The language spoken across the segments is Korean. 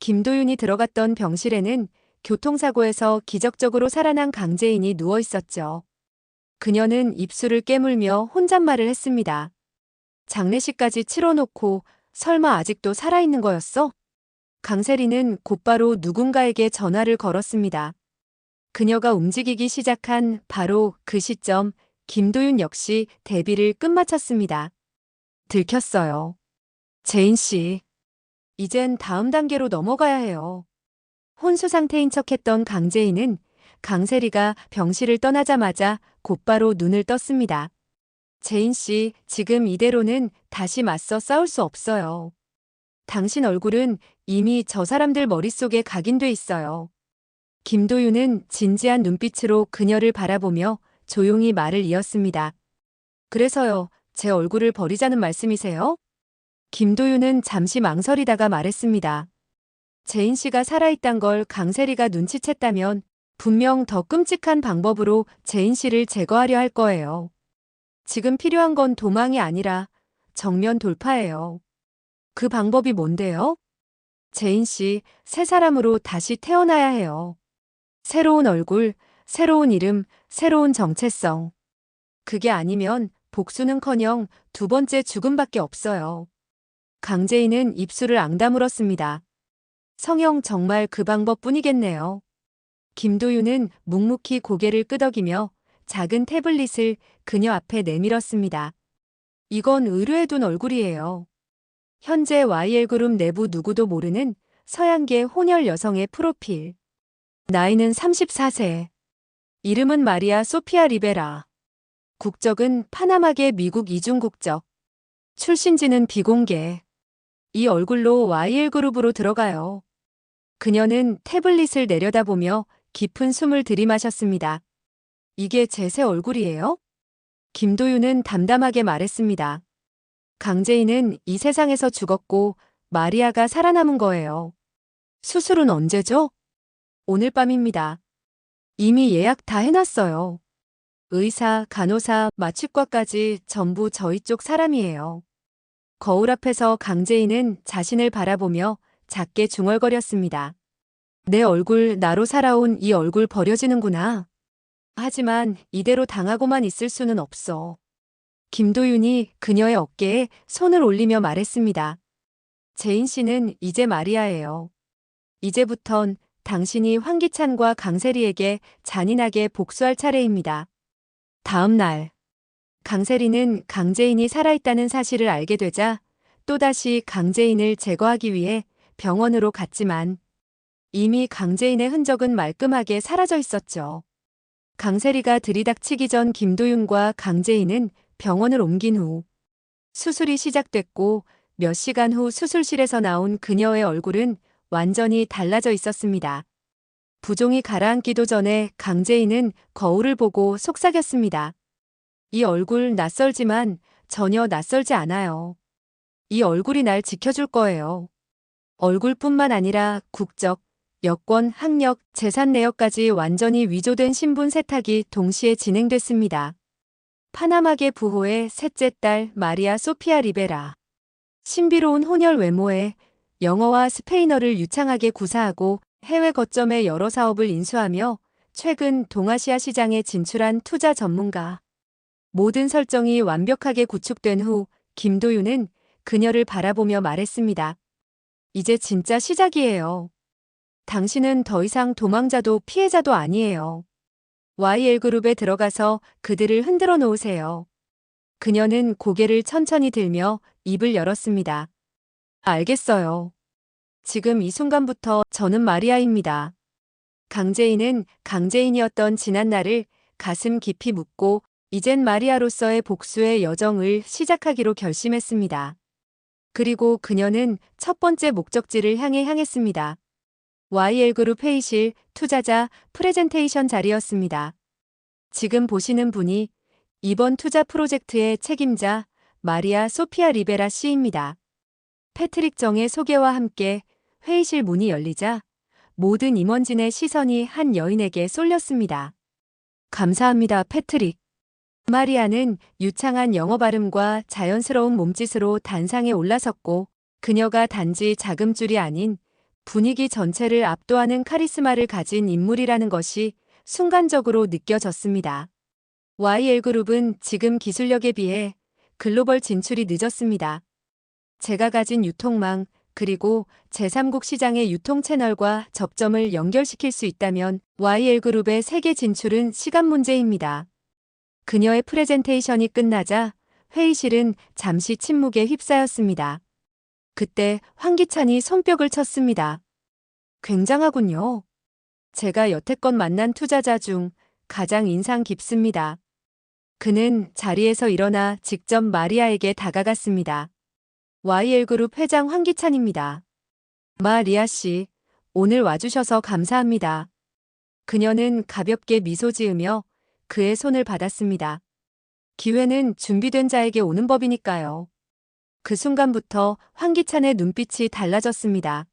김도윤이 들어갔던 병실에는 교통사고에서 기적적으로 살아난 강재인이 누워 있었죠. 그녀는 입술을 깨물며 혼잣말을 했습니다. 장례식까지 치러놓고 설마 아직도 살아있는 거였어? 강세리는 곧바로 누군가에게 전화를 걸었습니다. 그녀가 움직이기 시작한 바로 그 시점 김도윤 역시 데뷔를 끝마쳤습니다. 들켰어요. 제인 씨. 이젠 다음 단계로 넘어가야 해요. 혼수 상태인 척했던 강재인은 강세리가 병실을 떠나자마자 곧바로 눈을 떴습니다. 제인 씨, 지금 이대로는 다시 맞서 싸울 수 없어요. 당신 얼굴은 이미 저 사람들 머릿속에 각인돼 있어요. 김도윤은 진지한 눈빛으로 그녀를 바라보며 조용히 말을 이었습니다. 그래서요, 제 얼굴을 버리자는 말씀이세요? 김도윤은 잠시 망설이다가 말했습니다. 제인 씨가 살아있단 걸 강세리가 눈치챘다면 분명 더 끔찍한 방법으로 제인 씨를 제거하려 할 거예요. 지금 필요한 건 도망이 아니라 정면 돌파예요. 그 방법이 뭔데요? 제인 씨, 새 사람으로 다시 태어나야 해요. 새로운 얼굴, 새로운 이름, 새로운 정체성. 그게 아니면 복수는커녕 두 번째 죽음밖에 없어요. 강재인은 입술을 앙다물었습니다. 성형 정말 그 방법뿐이겠네요. 김도윤은 묵묵히 고개를 끄덕이며 작은 태블릿을 그녀 앞에 내밀었습니다. 이건 의뢰해둔 얼굴이에요. 현재 YL그룹 내부 누구도 모르는 서양계 혼혈 여성의 프로필. 나이는 34세. 이름은 마리아 소피아 리베라. 국적은 파나마계 미국 이중 국적. 출신지는 비공개. 이 얼굴로 YL그룹으로 들어가요. 그녀는 태블릿을 내려다보며 깊은 숨을 들이마셨습니다. 이게 제 새 얼굴이에요? 김도윤은 담담하게 말했습니다. 강재인은 이 세상에서 죽었고 마리아가 살아남은 거예요. 수술은 언제죠? 오늘 밤입니다. 이미 예약 다 해놨어요. 의사, 간호사, 마취과까지 전부 저희 쪽 사람이에요. 거울 앞에서 강재인은 자신을 바라보며 작게 중얼거렸습니다. 내 얼굴, 나로 살아온 이 얼굴 버려지는구나. 하지만 이대로 당하고만 있을 수는 없어. 김도윤이 그녀의 어깨에 손을 올리며 말했습니다. 제인 씨는 이제 마리아예요. 이제부턴 당신이 황기찬과 강세리에게 잔인하게 복수할 차례입니다. 다음 날, 강세리는 강재인이 살아있다는 사실을 알게 되자 또다시 강재인을 제거하기 위해 병원으로 갔지만 이미 강재인의 흔적은 말끔하게 사라져 있었죠. 강세리가 들이닥치기 전 김도윤과 강재인은 병원을 옮긴 후 수술이 시작됐고 몇 시간 후 수술실에서 나온 그녀의 얼굴은 완전히 달라져 있었습니다. 부종이 가라앉기도 전에 강재인은 거울을 보고 속삭였습니다. 이 얼굴 낯설지만 전혀 낯설지 않아요. 이 얼굴이 날 지켜줄 거예요. 얼굴뿐만 아니라 국적, 여권, 학력, 재산 내역까지 완전히 위조된 신분 세탁이 동시에 진행됐습니다. 파나마계 부호의 셋째 딸 마리아 소피아 리베라. 신비로운 혼혈 외모에 영어와 스페인어를 유창하게 구사하고 해외 거점의 여러 사업을 인수하며 최근 동아시아 시장에 진출한 투자 전문가. 모든 설정이 완벽하게 구축된 후 김도윤은 그녀를 바라보며 말했습니다. 이제 진짜 시작이에요. 당신은 더 이상 도망자도 피해자도 아니에요. YL그룹에 들어가서 그들을 흔들어 놓으세요. 그녀는 고개를 천천히 들며 입을 열었습니다. 알겠어요. 지금 이 순간부터 저는 마리아입니다. 강재인은 강재인이었던 지난 날을 가슴 깊이 묻고 이젠 마리아로서의 복수의 여정을 시작하기로 결심했습니다. 그리고 그녀는 첫 번째 목적지를 향해 향했습니다. YL그룹 회의실 투자자 프레젠테이션 자리였습니다. 지금 보시는 분이 이번 투자 프로젝트의 책임자 마리아 소피아 리베라 씨입니다. 패트릭 정의 소개와 함께 회의실 문이 열리자 모든 임원진의 시선이 한 여인에게 쏠렸습니다. 감사합니다, 패트릭. 마리아는 유창한 영어 발음과 자연스러운 몸짓으로 단상에 올라섰고 그녀가 단지 자금줄이 아닌 분위기 전체를 압도하는 카리스마를 가진 인물이라는 것이 순간적으로 느껴졌습니다. YL그룹은 지금 기술력에 비해 글로벌 진출이 늦었습니다. 제가 가진 유통망, 그리고 제3국 시장의 유통 채널과 접점을 연결시킬 수 있다면 YL그룹의 세계 진출은 시간 문제입니다. 그녀의 프레젠테이션이 끝나자 회의실은 잠시 침묵에 휩싸였습니다. 그때 황기찬이 손뼉을 쳤습니다. 굉장하군요. 제가 여태껏 만난 투자자 중 가장 인상 깊습니다. 그는 자리에서 일어나 직접 마리아에게 다가갔습니다. YL그룹 회장 황기찬입니다. 마리아 씨, 오늘 와주셔서 감사합니다. 그녀는 가볍게 미소 지으며 그의 손을 받았습니다. 기회는 준비된 자에게 오는 법이니까요. 그 순간부터 황기찬의 눈빛이 달라졌습니다.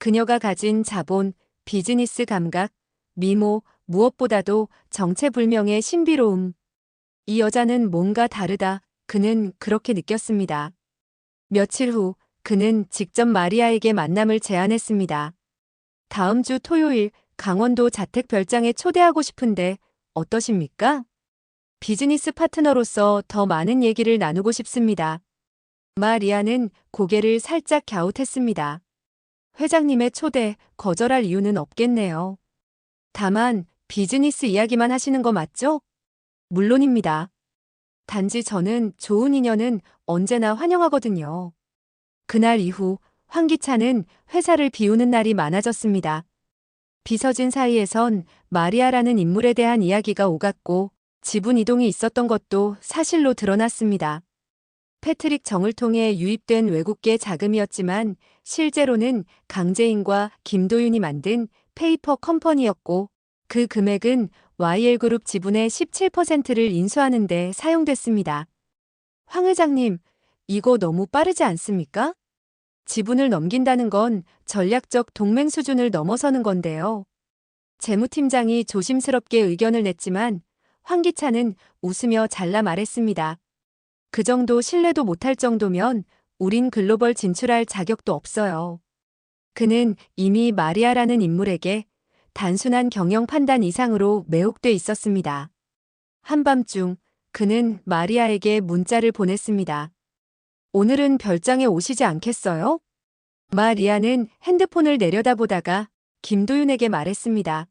그녀가 가진 자본, 비즈니스 감각, 미모, 무엇보다도 정체불명의 신비로움. 이 여자는 뭔가 다르다. 그는 그렇게 느꼈습니다. 며칠 후 그는 직접 마리아에게 만남을 제안했습니다. 다음 주 토요일 강원도 자택 별장에 초대하고 싶은데 어떠십니까? 비즈니스 파트너로서 더 많은 얘기를 나누고 싶습니다. 마리아는 고개를 살짝 갸웃했습니다. 회장님의 초대 거절할 이유는 없겠네요. 다만 비즈니스 이야기만 하시는 거 맞죠? 물론입니다. 단지 저는 좋은 인연은 언제나 환영하거든요. 그날 이후 황기찬은 회사를 비우는 날이 많아졌습니다. 비서진 사이에선 마리아라는 인물에 대한 이야기가 오갔고 지분 이동이 있었던 것도 사실로 드러났습니다. 패트릭 정을 통해 유입된 외국계 자금이었지만 실제로는 강재인과 김도윤이 만든 페이퍼 컴퍼니였고 그 금액은 YL그룹 지분의 17%를 인수하는 데 사용됐습니다. 황 회장님, 이거 너무 빠르지 않습니까? 지분을 넘긴다는 건 전략적 동맹 수준을 넘어서는 건데요. 재무팀장이 조심스럽게 의견을 냈지만 황기찬은 웃으며 잘라 말했습니다. 그 정도 신뢰도 못할 정도면 우린 글로벌 진출할 자격도 없어요. 그는 이미 마리아라는 인물에게 단순한 경영 판단 이상으로 매혹돼 있었습니다. 한밤중 그는 마리아에게 문자를 보냈습니다. 오늘은 별장에 오시지 않겠어요? 마리아는 핸드폰을 내려다보다가 김도윤에게 말했습니다.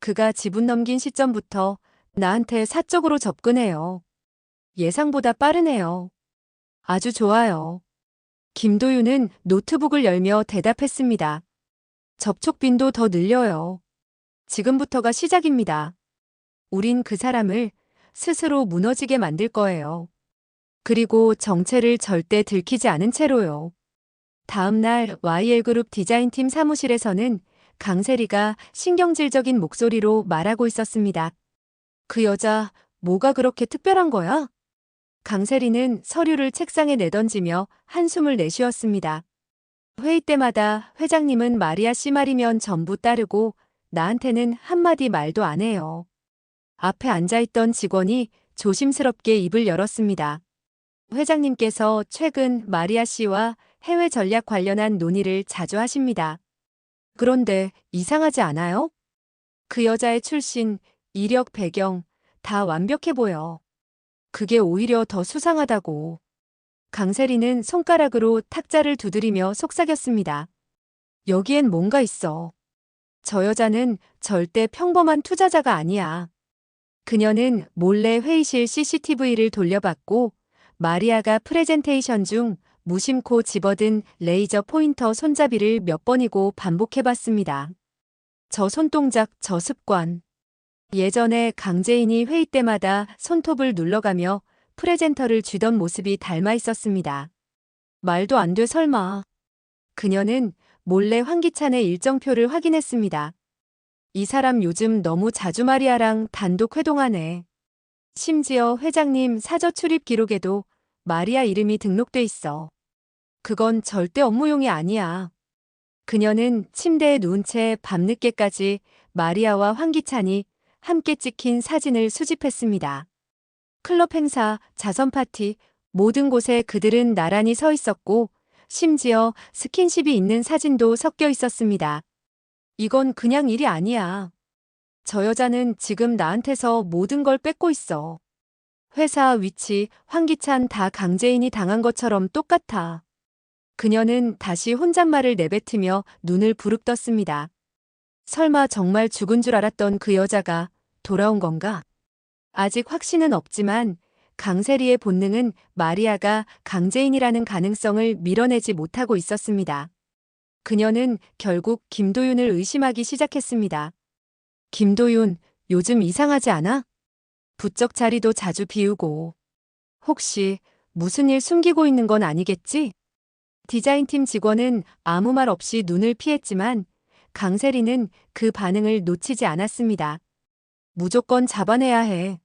그가 지분 넘긴 시점부터 나한테 사적으로 접근해요. 예상보다 빠르네요. 아주 좋아요. 김도윤은 노트북을 열며 대답했습니다. 접촉 빈도 더 늘려요. 지금부터가 시작입니다. 우린 그 사람을 스스로 무너지게 만들 거예요. 그리고 정체를 절대 들키지 않은 채로요. 다음 날 YL그룹 디자인팀 사무실에서는 강세리가 신경질적인 목소리로 말하고 있었습니다. 그 여자 뭐가 그렇게 특별한 거야? 강세리는 서류를 책상에 내던지며 한숨을 내쉬었습니다. 회의 때마다 회장님은 마리아 씨 말이면 전부 따르고 나한테는 한마디 말도 안 해요. 앞에 앉아있던 직원이 조심스럽게 입을 열었습니다. 회장님께서 최근 마리아 씨와 해외 전략 관련한 논의를 자주 하십니다. 그런데 이상하지 않아요? 그 여자의 출신, 이력 배경 다 완벽해 보여. 그게 오히려 더 수상하다고. 강세리는 손가락으로 탁자를 두드리며 속삭였습니다. 여기엔 뭔가 있어. 저 여자는 절대 평범한 투자자가 아니야. 그녀는 몰래 회의실 CCTV를 돌려봤고 마리아가 프레젠테이션 중 무심코 집어든 레이저 포인터 손잡이를 몇 번이고 반복해봤습니다. 저 손동작, 저 습관. 예전에 강재인이 회의 때마다 손톱을 눌러가며 프레젠터를 쥐던 모습이 닮아 있었습니다. 말도 안 돼 설마. 그녀는 몰래 황기찬의 일정표를 확인했습니다. 이 사람 요즘 너무 자주 마리아랑 단독 회동하네. 심지어 회장님 사저 출입 기록에도 마리아 이름이 등록돼 있어. 그건 절대 업무용이 아니야. 그녀는 침대에 누운 채 밤늦게까지 마리아와 황기찬이 함께 찍힌 사진을 수집했습니다. 클럽 행사, 자선 파티, 모든 곳에 그들은 나란히 서 있었고 심지어 스킨십이 있는 사진도 섞여 있었습니다. 이건 그냥 일이 아니야. 저 여자는 지금 나한테서 모든 걸 뺏고 있어. 회사 위치, 황기찬 다 강재인이 당한 것처럼 똑같아. 그녀는 다시 혼잣말을 내뱉으며 눈을 부릅떴습니다. 설마 정말 죽은 줄 알았던 그 여자가 돌아온 건가? 아직 확신은 없지만 강세리의 본능은 마리아가 강재인이라는 가능성을 밀어내지 못하고 있었습니다. 그녀는 결국 김도윤을 의심하기 시작했습니다. 김도윤, 요즘 이상하지 않아? 부쩍 자리도 자주 비우고. 혹시 무슨 일 숨기고 있는 건 아니겠지? 디자인팀 직원은 아무 말 없이 눈을 피했지만 강세리는 그 반응을 놓치지 않았습니다. 무조건 잡아내야 해.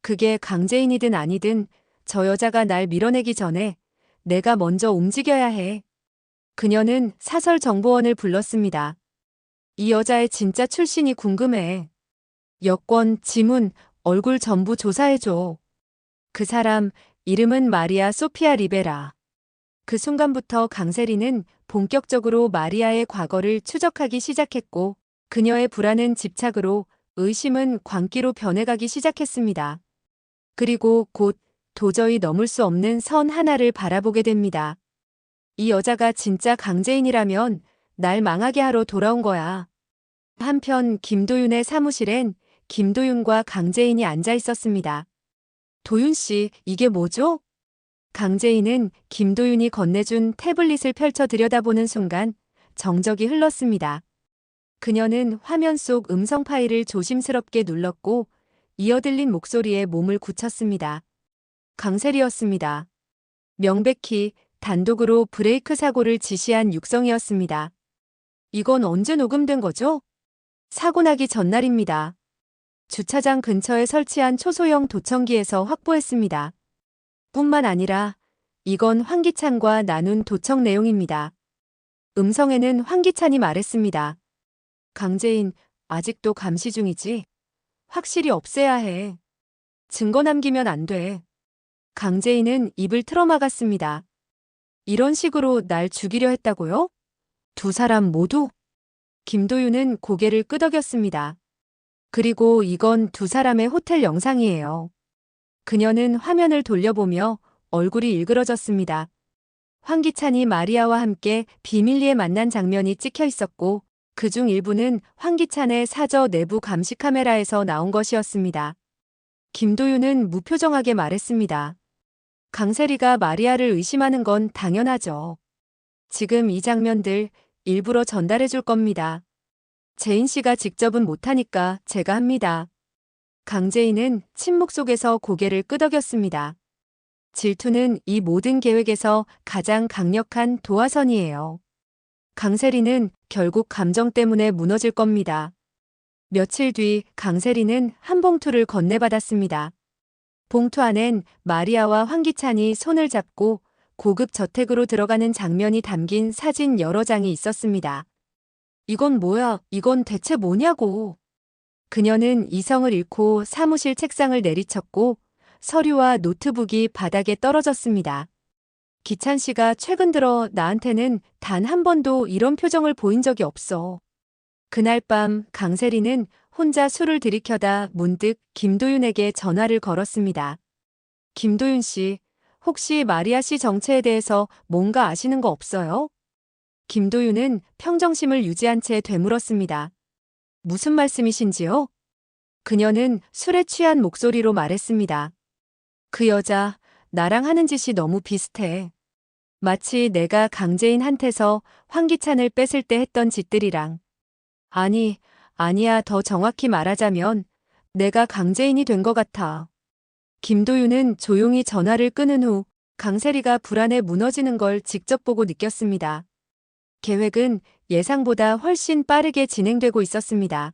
그게 강재인이든 아니든 저 여자가 날 밀어내기 전에 내가 먼저 움직여야 해. 그녀는 사설 정보원을 불렀습니다. 이 여자의 진짜 출신이 궁금해. 여권, 지문, 얼굴 전부 조사해줘. 그 사람, 이름은 마리아 소피아 리베라. 그 순간부터 강세리는 본격적으로 마리아의 과거를 추적하기 시작했고, 그녀의 불안은 집착으로, 의심은 광기로 변해가기 시작했습니다. 그리고 곧 도저히 넘을 수 없는 선 하나를 바라보게 됩니다. 이 여자가 진짜 강재인이라면 날 망하게 하러 돌아온 거야. 한편 김도윤의 사무실엔 김도윤과 강재인이 앉아 있었습니다. 도윤 씨, 이게 뭐죠? 강재인은 김도윤이 건네준 태블릿을 펼쳐 들여다보는 순간 정적이 흘렀습니다. 그녀는 화면 속 음성 파일을 조심스럽게 눌렀고 이어들린 목소리에 몸을 굳혔습니다. 강세리였습니다. 명백히 단독으로 브레이크 사고를 지시한 육성이었습니다. 이건 언제 녹음된 거죠? 사고 나기 전날입니다. 주차장 근처에 설치한 초소형 도청기에서 확보했습니다. 뿐만 아니라 이건 황기찬과 나눈 도청 내용입니다. 음성에는 황기찬이 말했습니다. 강재인, 아직도 감시 중이지? 확실히 없애야 해. 증거 남기면 안 돼. 강재인은 입을 틀어막았습니다. 이런 식으로 날 죽이려 했다고요? 두 사람 모두? 김도윤은 고개를 끄덕였습니다. 그리고 이건 두 사람의 호텔 영상이에요. 그녀는 화면을 돌려보며 얼굴이 일그러졌습니다. 황기찬이 마리아와 함께 비밀리에 만난 장면이 찍혀 있었고 그 중 일부는 황기찬의 사저 내부 감시 카메라에서 나온 것이었습니다. 김도윤은 무표정하게 말했습니다. 강세리가 마리아를 의심하는 건 당연하죠. 지금 이 장면들 일부러 전달해 줄 겁니다. 제인 씨가 직접은 못하니까 제가 합니다. 강재인은 침묵 속에서 고개를 끄덕였습니다. 질투는 이 모든 계획에서 가장 강력한 도화선이에요. 강세리는 결국 감정 때문에 무너질 겁니다. 며칠 뒤 강세리는 한 봉투를 건네받았습니다. 봉투 안엔 마리아와 황기찬이 손을 잡고 고급 저택으로 들어가는 장면이 담긴 사진 여러 장이 있었습니다. 이건 뭐야? 이건 대체 뭐냐고. 그녀는 이성을 잃고 사무실 책상을 내리쳤고 서류와 노트북이 바닥에 떨어졌습니다. 기찬 씨가 최근 들어 나한테는 단 한 번도 이런 표정을 보인 적이 없어. 그날 밤 강세리는 혼자 술을 들이켜다 문득 김도윤에게 전화를 걸었습니다. 김도윤 씨, 혹시 마리아 씨 정체에 대해서 뭔가 아시는 거 없어요? 김도윤은 평정심을 유지한 채 되물었습니다. 무슨 말씀이신지요? 그녀는 술에 취한 목소리로 말했습니다. 그 여자, 나랑 하는 짓이 너무 비슷해. 마치 내가 강재인한테서 황기찬을 뺏을 때 했던 짓들이랑. 아니, 아니야, 더 정확히 말하자면 내가 강재인이 된 것 같아. 김도윤은 조용히 전화를 끊은 후 강세리가 불안에 무너지는 걸 직접 보고 느꼈습니다. 계획은 예상보다 훨씬 빠르게 진행되고 있었습니다.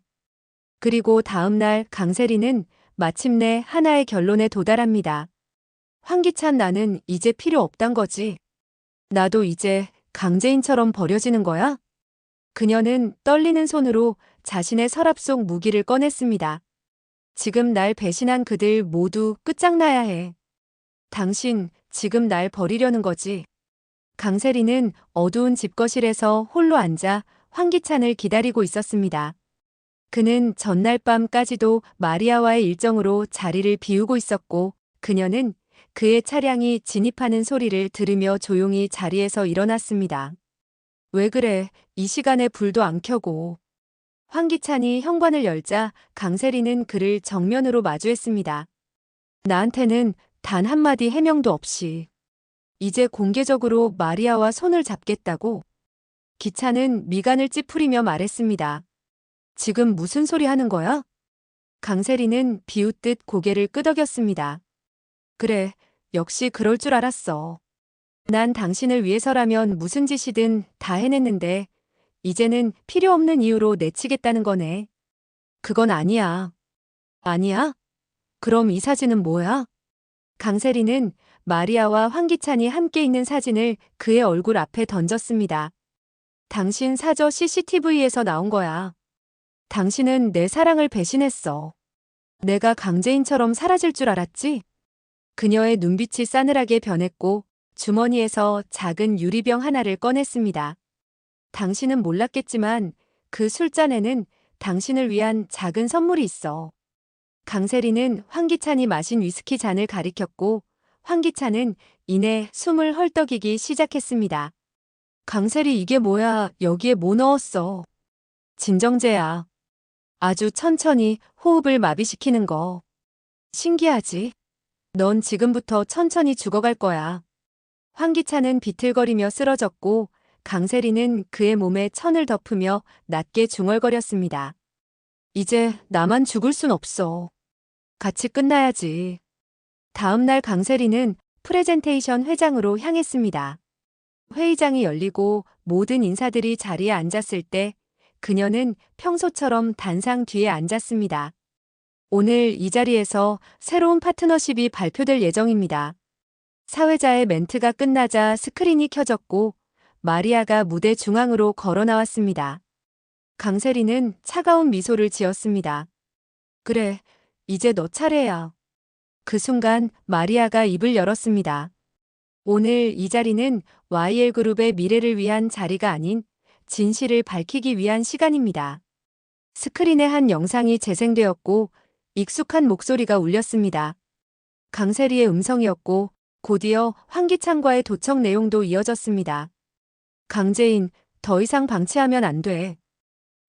그리고 다음 날 강세리는 마침내 하나의 결론에 도달합니다. 황기찬 나는 이제 필요 없단 거지. 나도 이제 강재인처럼 버려지는 거야? 그녀는 떨리는 손으로 자신의 서랍 속 무기를 꺼냈습니다. 지금 날 배신한 그들 모두 끝장나야 해. 당신 지금 날 버리려는 거지. 강세리는 어두운 집 거실에서 홀로 앉아 황기찬을 기다리고 있었습니다. 그는 전날 밤까지도 마리아와의 일정으로 자리를 비우고 있었고 그녀는 그의 차량이 진입하는 소리를 들으며 조용히 자리에서 일어났습니다. 왜 그래? 이 시간에 불도 안 켜고. 황기찬이 현관을 열자 강세리는 그를 정면으로 마주했습니다. 나한테는 단 한마디 해명도 없이. 이제 공개적으로 마리아와 손을 잡겠다고. 기찬은 미간을 찌푸리며 말했습니다. 지금 무슨 소리 하는 거야? 강세리는 비웃듯 고개를 끄덕였습니다. 그래, 역시 그럴 줄 알았어. 난 당신을 위해서라면 무슨 짓이든 다 해냈는데, 이제는 필요 없는 이유로 내치겠다는 거네. 그건 아니야. 아니야? 그럼 이 사진은 뭐야? 강세리는 마리아와 황기찬이 함께 있는 사진을 그의 얼굴 앞에 던졌습니다. 당신 사저 CCTV에서 나온 거야. 당신은 내 사랑을 배신했어. 내가 강재인처럼 사라질 줄 알았지? 그녀의 눈빛이 싸늘하게 변했고 주머니에서 작은 유리병 하나를 꺼냈습니다. 당신은 몰랐겠지만 그 술잔에는 당신을 위한 작은 선물이 있어. 강세리는 황기찬이 마신 위스키 잔을 가리켰고 황기찬은 이내 숨을 헐떡이기 시작했습니다. 강세리 이게 뭐야? 여기에 뭐 넣었어? 진정제야. 아주 천천히 호흡을 마비시키는 거. 신기하지? 넌 지금부터 천천히 죽어갈 거야. 황기찬은 비틀거리며 쓰러졌고 강세리는 그의 몸에 천을 덮으며 낮게 중얼거렸습니다. 이제 나만 죽을 순 없어. 같이 끝나야지. 다음 날 강세리는 프레젠테이션 회장으로 향했습니다. 회의장이 열리고 모든 인사들이 자리에 앉았을 때 그녀는 평소처럼 단상 뒤에 앉았습니다. 오늘 이 자리에서 새로운 파트너십이 발표될 예정입니다. 사회자의 멘트가 끝나자 스크린이 켜졌고 마리아가 무대 중앙으로 걸어 나왔습니다. 강세리는 차가운 미소를 지었습니다. 그래, 이제 너 차례야. 그 순간 마리아가 입을 열었습니다. 오늘 이 자리는 YL그룹의 미래를 위한 자리가 아닌 진실을 밝히기 위한 시간입니다. 스크린에 한 영상이 재생되었고 익숙한 목소리가 울렸습니다. 강세리의 음성이었고 곧이어 황기찬과의 도청 내용도 이어졌습니다. 강재인, 더 이상 방치하면 안 돼.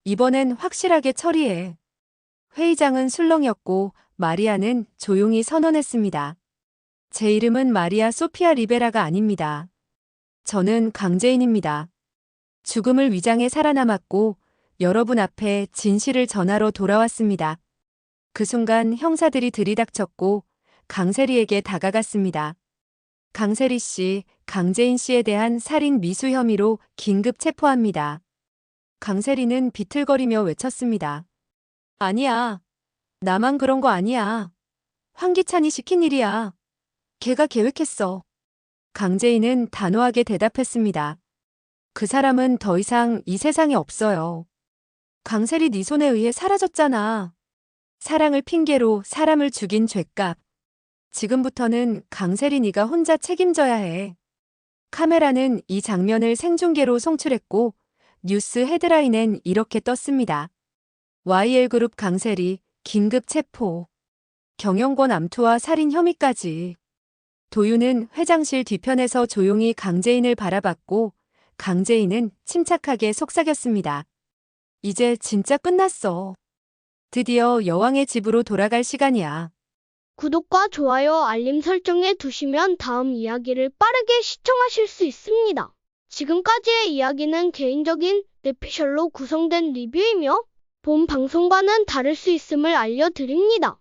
이번엔 확실하게 처리해. 회의장은 술렁이었고 마리아는 조용히 선언했습니다. 제 이름은 마리아 소피아 리베라가 아닙니다. 저는 강재인입니다. 죽음을 위장해 살아남았고 여러분 앞에 진실을 전하러 돌아왔습니다. 그 순간 형사들이 들이닥쳤고 강세리에게 다가갔습니다. 강세리 씨, 강재인 씨에 대한 살인 미수 혐의로 긴급 체포합니다. 강세리는 비틀거리며 외쳤습니다. 아니야. 나만 그런 거 아니야. 황기찬이 시킨 일이야. 걔가 계획했어. 강재인은 단호하게 대답했습니다. 그 사람은 더 이상 이 세상에 없어요. 강세리 네 손에 의해 사라졌잖아. 사랑을 핑계로 사람을 죽인 죄값. 지금부터는 강세리 네가 혼자 책임져야 해. 카메라는 이 장면을 생중계로 송출했고 뉴스 헤드라인엔 이렇게 떴습니다. YL그룹 강세리 긴급 체포. 경영권 암투와 살인 혐의까지. 도유는 회장실 뒤편에서 조용히 강재인을 바라봤고 강재인은 침착하게 속삭였습니다. 이제 진짜 끝났어. 드디어 여왕의 집으로 돌아갈 시간이야. 구독과 좋아요 알림 설정해 두시면 다음 이야기를 빠르게 시청하실 수 있습니다. 지금까지의 이야기는 개인적인 내피셜로 구성된 리뷰이며 본 방송과는 다를 수 있음을 알려드립니다.